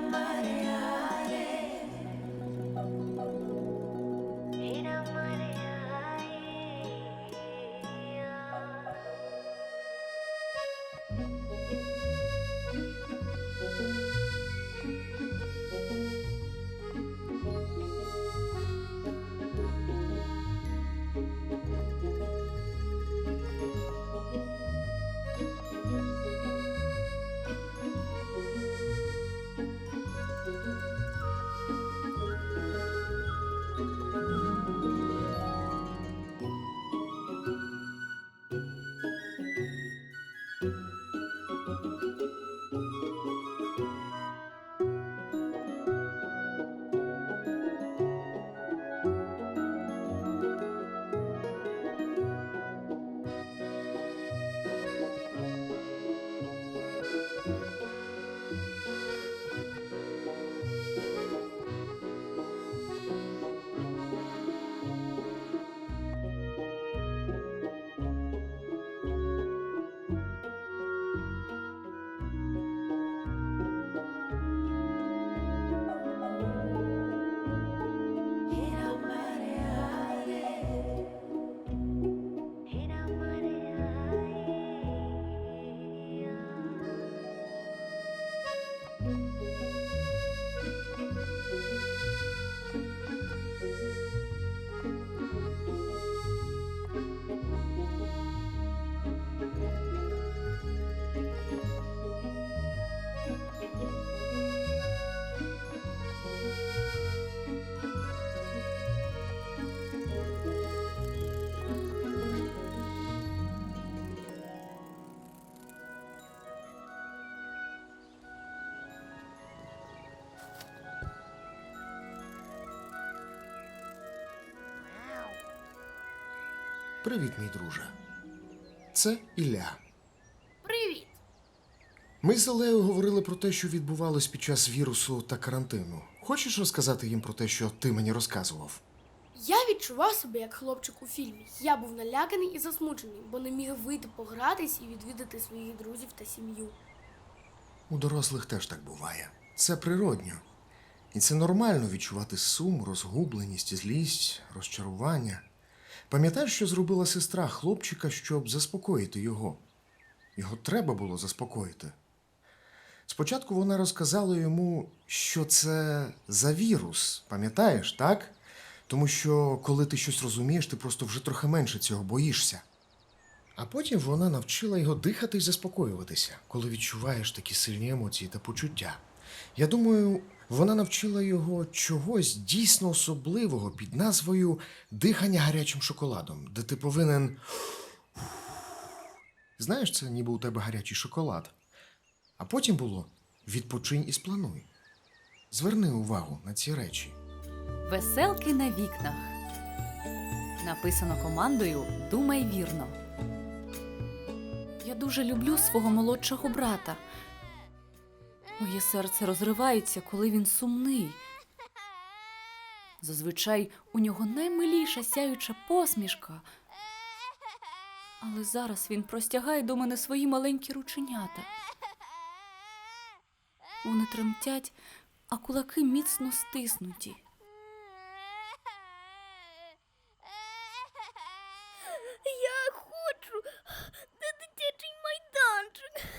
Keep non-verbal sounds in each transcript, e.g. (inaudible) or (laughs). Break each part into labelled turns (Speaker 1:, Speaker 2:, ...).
Speaker 1: marea. Привіт, мій друже. Це Ілля.
Speaker 2: Привіт!
Speaker 1: Ми з Олею говорили про те, що відбувалось під час вірусу та карантину. Хочеш розказати їм про те, що ти мені розказував?
Speaker 2: Я відчував себе як хлопчик у фільмі. Я був наляканий і засмучений, бо не міг вийти погратись і відвідати своїх друзів та сім'ю.
Speaker 1: У дорослих теж так буває. Це природньо. І це нормально відчувати сум, розгубленість, злість, розчарування. Пам'ятаєш, що зробила сестра хлопчика, щоб заспокоїти його? Його треба було заспокоїти. Спочатку вона розказала йому, що це за вірус, пам'ятаєш, так? Тому що коли ти щось розумієш, ти просто вже трохи менше цього боїшся. А потім вона навчила його дихати і заспокоюватися, коли відчуваєш такі сильні емоції та почуття. Я думаю, вона навчила його чогось дійсно особливого під назвою дихання гарячим шоколадом, де ти повинен. Знаєш, це ніби у тебе гарячий шоколад. А потім було відпочинь і сплануй. Зверни увагу на ці речі.
Speaker 3: Веселки на вікнах. Написано командою Думай вірно. Я дуже люблю свого молодшого брата. Моє серце розривається, коли він сумний. Зазвичай у нього наймиліша сяюча посмішка. Але зараз він простягає до мене свої маленькі рученята. Вони тремтять, а кулаки міцно стиснуті.
Speaker 2: Я хочу на дитячий майданчик.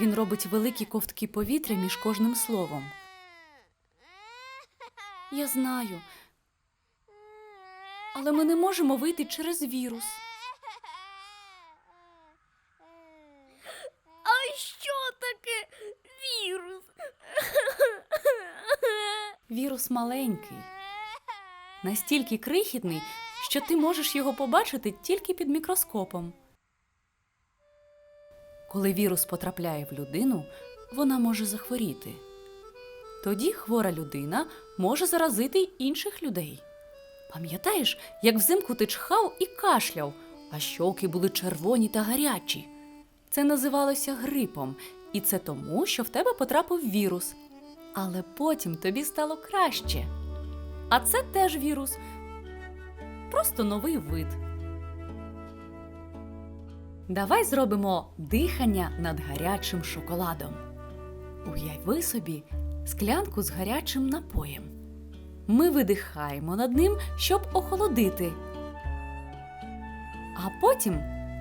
Speaker 3: Він робить великі ковтки повітря між кожним словом. Я знаю. Але ми не можемо вийти через вірус.
Speaker 2: А що таке вірус?
Speaker 3: Вірус маленький, настільки крихітний, що ти можеш його побачити тільки під мікроскопом. Коли вірус потрапляє в людину, вона може захворіти. Тоді хвора людина може заразити інших людей. Пам'ятаєш, як взимку ти чхав і кашляв, а щоки були червоні та гарячі. Це називалося грипом, і це тому, що в тебе потрапив вірус. Але потім тобі стало краще. А це теж вірус. Просто новий вид. Давай зробимо дихання над гарячим шоколадом. Уяви собі склянку з гарячим напоєм. Ми видихаємо над ним, щоб охолодити. А потім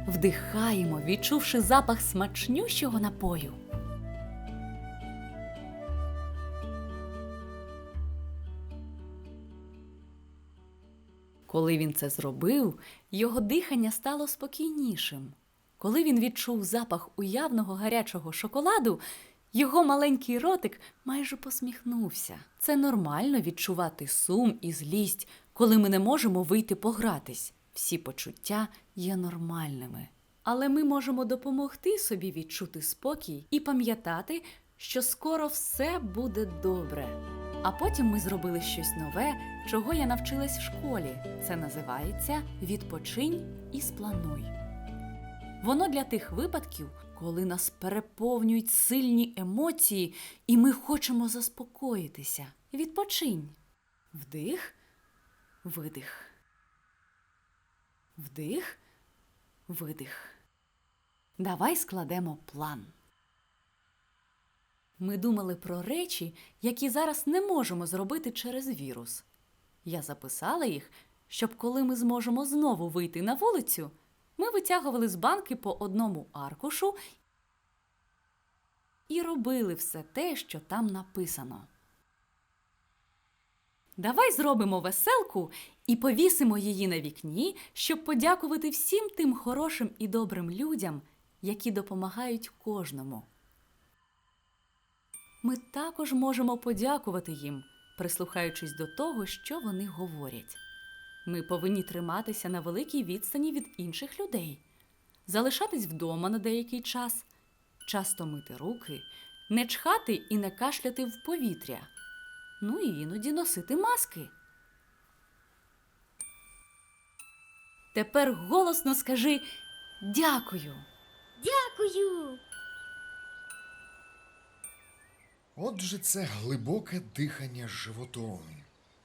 Speaker 3: вдихаємо, відчувши запах смачнющого напою. Коли він це зробив, його дихання стало спокійнішим. Коли він відчув запах уявного гарячого шоколаду, його маленький ротик майже посміхнувся. Це нормально відчувати сум і злість, коли ми не можемо вийти погратись. Всі почуття є нормальними. Але ми можемо допомогти собі відчути спокій і пам'ятати, що скоро все буде добре. А потім ми зробили щось нове, чого я навчилась в школі. Це називається Відпочинь і сплануй. Воно для тих випадків, коли нас переповнюють сильні емоції, і ми хочемо заспокоїтися. Відпочинь. Вдих, видих. Вдих, видих. Давай складемо план. Ми думали про речі, які зараз не можемо зробити через вірус. Я записала їх, щоб коли ми зможемо знову вийти на вулицю, ми витягували з банки по одному аркушу і робили все те, що там написано. Давай зробимо веселку і повісимо її на вікні, щоб подякувати всім тим хорошим і добрим людям, які допомагають кожному. Ми також можемо подякувати їм, прислухаючись до того, що вони говорять. Ми повинні триматися на великій відстані від інших людей, залишатись вдома на деякий час, часто мити руки, не чхати і не кашляти в повітря, ну і іноді носити маски. Тепер голосно скажи дякую.
Speaker 2: Дякую!
Speaker 1: Отже, це глибоке дихання животом.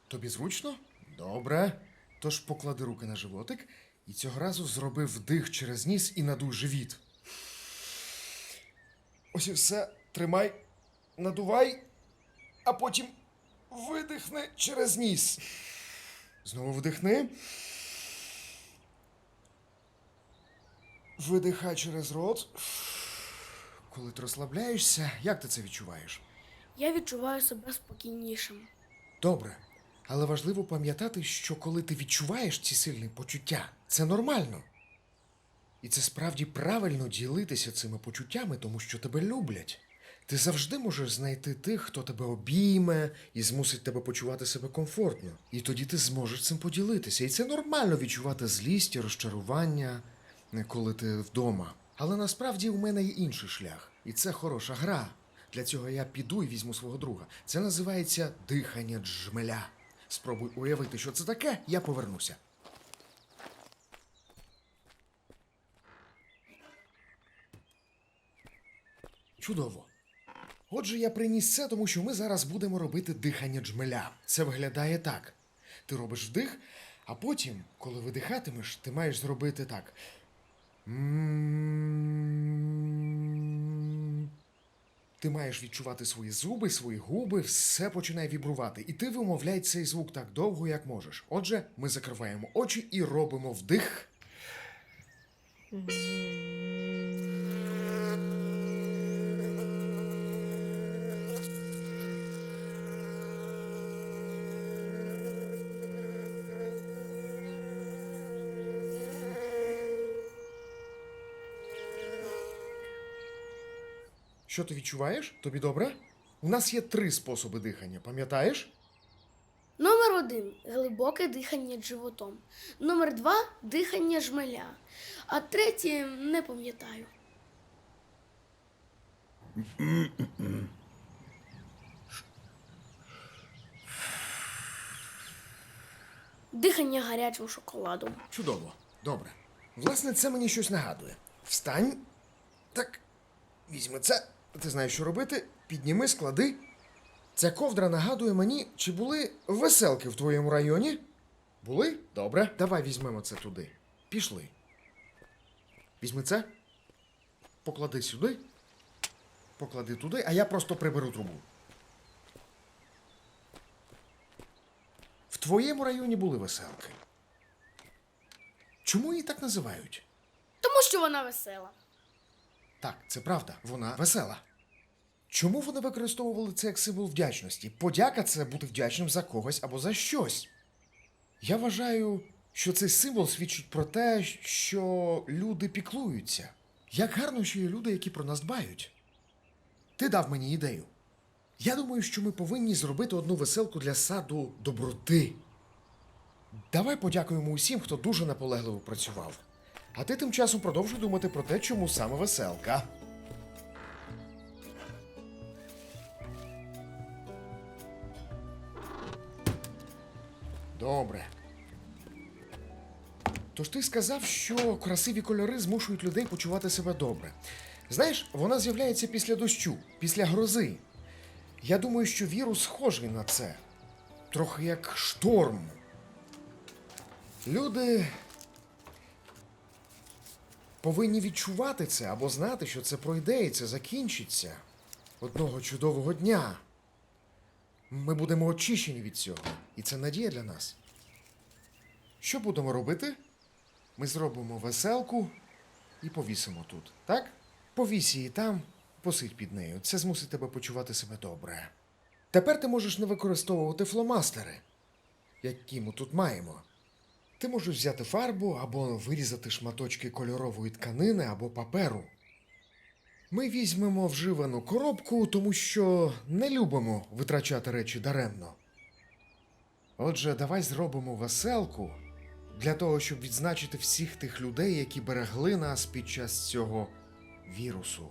Speaker 1: Тобі зручно? Добре. Тож поклади руки на животик і цього разу зроби вдих через ніс і надуй живіт. Ось і все. Тримай, надувай, а потім видихни через ніс. Знову вдихни. Видихай через рот. Коли ти розслабляєшся, як ти це відчуваєш?
Speaker 2: Я відчуваю себе спокійнішим.
Speaker 1: Добре. Але важливо пам'ятати, що коли ти відчуваєш ці сильні почуття, це нормально. І це справді правильно ділитися цими почуттями, тому що тебе люблять. Ти завжди можеш знайти тих, хто тебе обійме і змусить тебе почувати себе комфортно. І тоді ти зможеш цим поділитися. І це нормально відчувати злість і розчарування, е, коли ти вдома. Але насправді у мене є інший шлях, і це хороша гра. Для цього я піду і візьму свого друга. Це називається дихання джмеля. Спробуй уявити, що це таке, я повернуся. Чудово. Отже, я приніс це, тому що ми зараз будемо робити дихання джмеля. Це виглядає так: ти робиш вдих, а потім, коли видихатимеш, ти маєш зробити так. Ти маєш відчувати свої зуби, свої губи, все починає вібрувати. І ти вимовляй цей звук так довго, як можеш. Отже, ми закриваємо очі і робимо вдих. Що ти відчуваєш? Тобі добре? У нас є три способи дихання, пам'ятаєш?
Speaker 2: Номер один глибоке дихання животом. Номер два дихання жмеля. А третє не пам'ятаю. Дихання гарячим шоколадом.
Speaker 1: Чудово. Добре. Власне, це мені щось нагадує. Встань. Так. Візьми це. Ти знаєш, що робити. Підніми, склади. Ця ковдра нагадує мені, чи були веселки в твоєму районі? Були? Добре. Давай візьмемо це туди. Пішли. Візьми це. Поклади сюди. Поклади туди, а я просто приберу трубу. В твоєму районі були веселки. Чому її так називають?
Speaker 2: Тому що вона весела.
Speaker 1: Так, це правда, вона весела. Чому вони використовували це як символ вдячності? Подяка це бути вдячним за когось або за щось. Я вважаю, що цей символ свідчить про те, що люди піклуються. Як гарно, що є люди, які про нас дбають. Ти дав мені ідею. Я думаю, що ми повинні зробити одну веселку для саду доброти. Давай подякуємо усім, хто дуже наполегливо працював. А ти тим часом продовжуй думати про те, чому саме веселка. Добре. Тож ти сказав, що красиві кольори змушують людей почувати себе добре. Знаєш, вона з'являється після дощу, після грози. Я думаю, що вірус схожий на це. Трохи як шторм. Люди повинні відчувати це або знати, що це пройде і це закінчиться одного чудового дня. Ми будемо очищені від цього, і це надія для нас. Що будемо робити? Ми зробимо веселку і повісимо тут, так? Повісь її там, посидь під нею. Це змусить тебе почувати себе добре. Тепер ти можеш не використовувати фломастери, які ми тут маємо. Ти можеш взяти фарбу або вирізати шматочки кольорової тканини або паперу. Ми візьмемо вживану коробку, тому що не любимо витрачати речі даремно. Отже, давай зробимо веселку для того, щоб відзначити всіх тих людей, які берегли нас під час цього вірусу.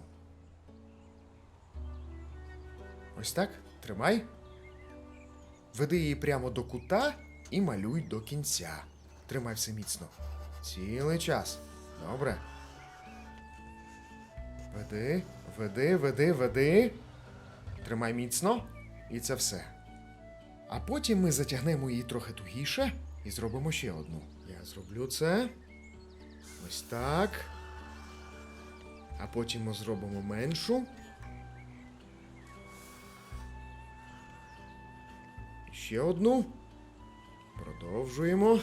Speaker 1: Ось так, тримай. Веди її прямо до кута і малюй до кінця. Тримай все міцно. Цілий час. Добре. Веди, веди, веди, веди. Тримай міцно. І це все. А потім ми затягнемо її трохи тугіше і зробимо ще одну. Я зроблю це. Ось так. А потім ми зробимо меншу. Ще одну. Продовжуємо.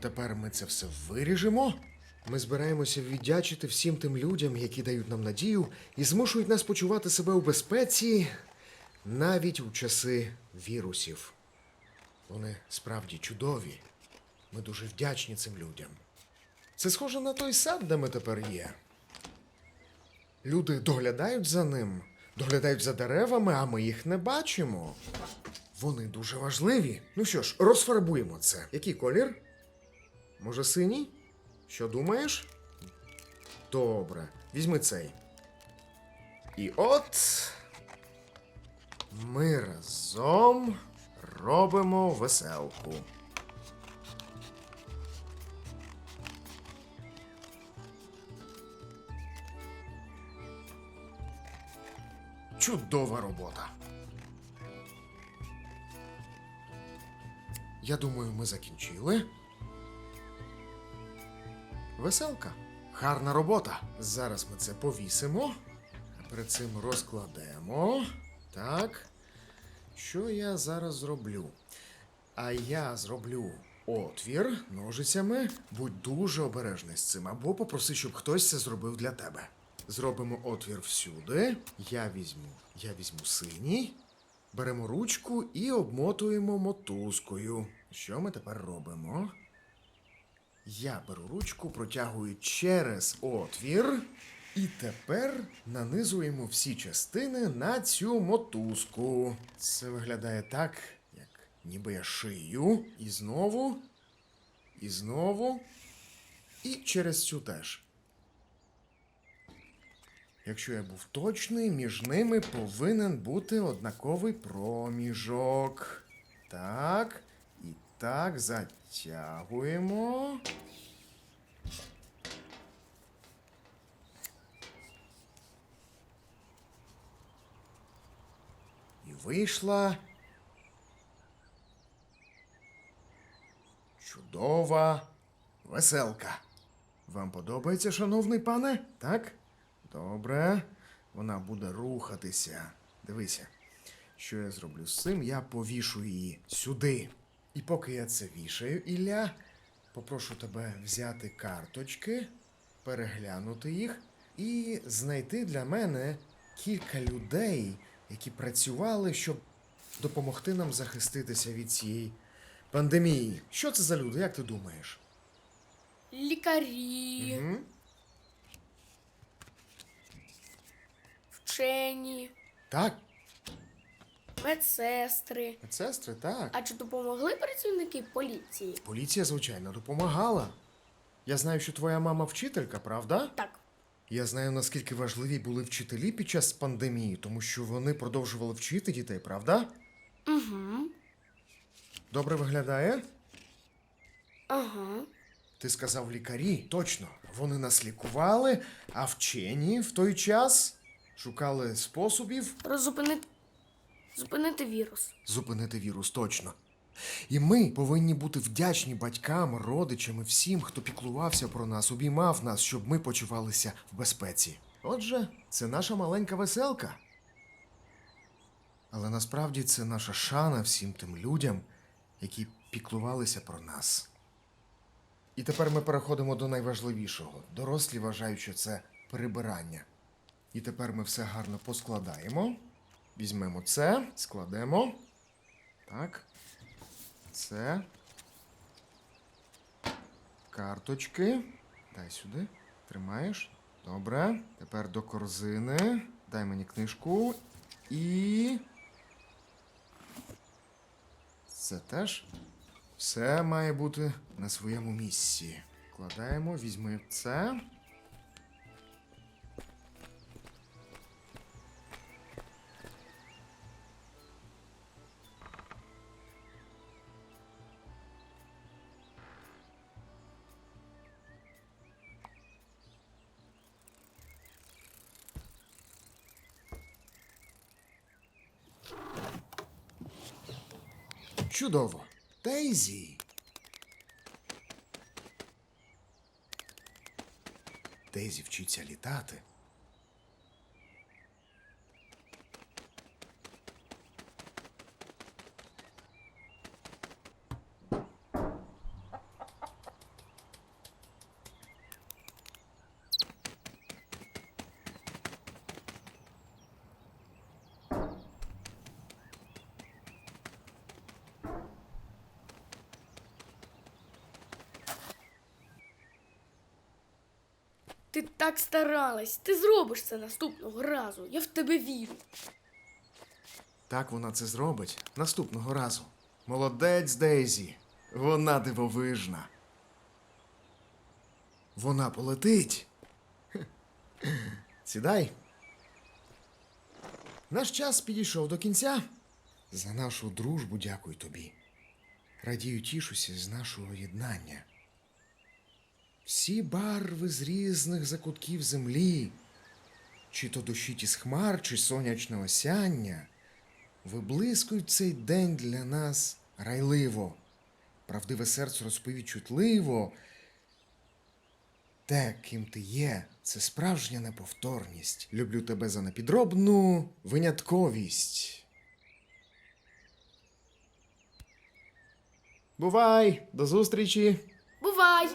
Speaker 1: Тепер ми це все виріжемо. Ми збираємося віддячити всім тим людям, які дають нам надію і змушують нас почувати себе у безпеці навіть у часи вірусів. Вони справді чудові. Ми дуже вдячні цим людям. Це схоже на той сад, де ми тепер є. Люди доглядають за ним, доглядають за деревами, а ми їх не бачимо. Вони дуже важливі. Ну що ж, розфарбуємо це. Який колір? Може, синій? Що думаєш? Добре, візьми цей. І от ми разом робимо веселку. Чудова робота. Я думаю, ми закінчили. Веселка. Гарна робота. Зараз ми це повісимо. Перед цим розкладемо. Так. Що я зараз зроблю? А я зроблю отвір ножицями. Будь дуже обережний з цим, або попроси, щоб хтось це зробив для тебе. Зробимо отвір всюди. Я візьму, я візьму синій. Беремо ручку і обмотуємо мотузкою. Що ми тепер робимо? Я беру ручку, протягую через отвір. І тепер нанизуємо всі частини на цю мотузку. Це виглядає так, як ніби я шию. І знову, і знову, і через цю теж. Якщо я був точний, між ними повинен бути однаковий проміжок. Так, і так, затягуємо. І вийшла чудова веселка. Вам подобається, шановний пане? Так? Добре. Вона буде рухатися. Дивися, що я зроблю з цим? Я повішу її сюди. І поки я це вішаю, Ілля, попрошу тебе взяти карточки, переглянути їх і знайти для мене кілька людей, які працювали, щоб допомогти нам захиститися від цієї пандемії. Що це за люди, як ти думаєш?
Speaker 2: Лікарі,
Speaker 1: Угу.
Speaker 2: вчені,
Speaker 1: Так,
Speaker 2: медсестри.
Speaker 1: медсестри, так.
Speaker 2: А чи допомогли працівники поліції?
Speaker 1: Поліція, звичайно, допомагала. Я знаю, що твоя мама вчителька, правда?
Speaker 2: Так.
Speaker 1: Я знаю, наскільки важливі були вчителі під час пандемії, тому що вони продовжували вчити дітей, правда?
Speaker 2: Угу.
Speaker 1: Добре виглядає?
Speaker 2: Ага.
Speaker 1: Ти сказав лікарі. Точно, вони нас лікували, а вчені в той час шукали способів
Speaker 2: Роззупинити. Зупинити вірус.
Speaker 1: зупинити вірус точно. І ми повинні бути вдячні батькам, родичам і всім, хто піклувався про нас, обіймав нас, щоб ми почувалися в безпеці. Отже, це наша маленька веселка. Але насправді це наша шана всім тим людям, які піклувалися про нас. І тепер ми переходимо до найважливішого. Дорослі вважають, що це прибирання. І тепер ми все гарно поскладаємо. Візьмемо це, складемо. Так. Це. Карточки. Дай сюди. Тримаєш. Добре. Тепер до корзини. Дай мені книжку. І. Це теж. Все має бути на своєму місці. Кладаємо, візьми це. Чудово. Дейзі. Дейзі вчиться літати.
Speaker 2: Ти так старалась. Ти зробиш це наступного разу. Я в тебе вірю.
Speaker 1: Так вона це зробить наступного разу. Молодець Дейзі. Вона дивовижна. Вона полетить. (laughs) Сідай. Наш час підійшов до кінця. За нашу дружбу дякую тобі. Радію тішуся з нашого єднання. Всі барви з різних закутків землі, чи то дощить із хмар, чи сонячне осяння, виблискують цей день для нас райливо. Правдиве серце розпові чутливо. Те, ким ти є, це справжня неповторність. Люблю тебе за непідробну винятковість. Бувай, до зустрічі!
Speaker 2: Бувай!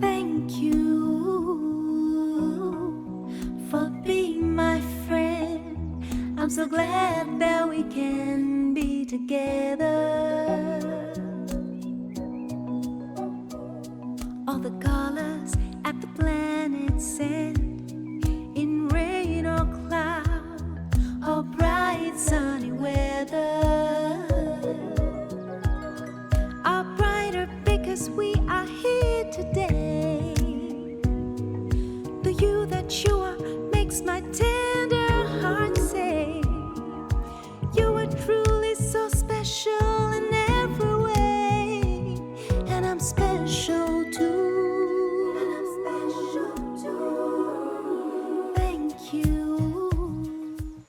Speaker 4: Thank you for being my friend. I'm so glad that we can be together. All the colors at the planet's center. sunny weather.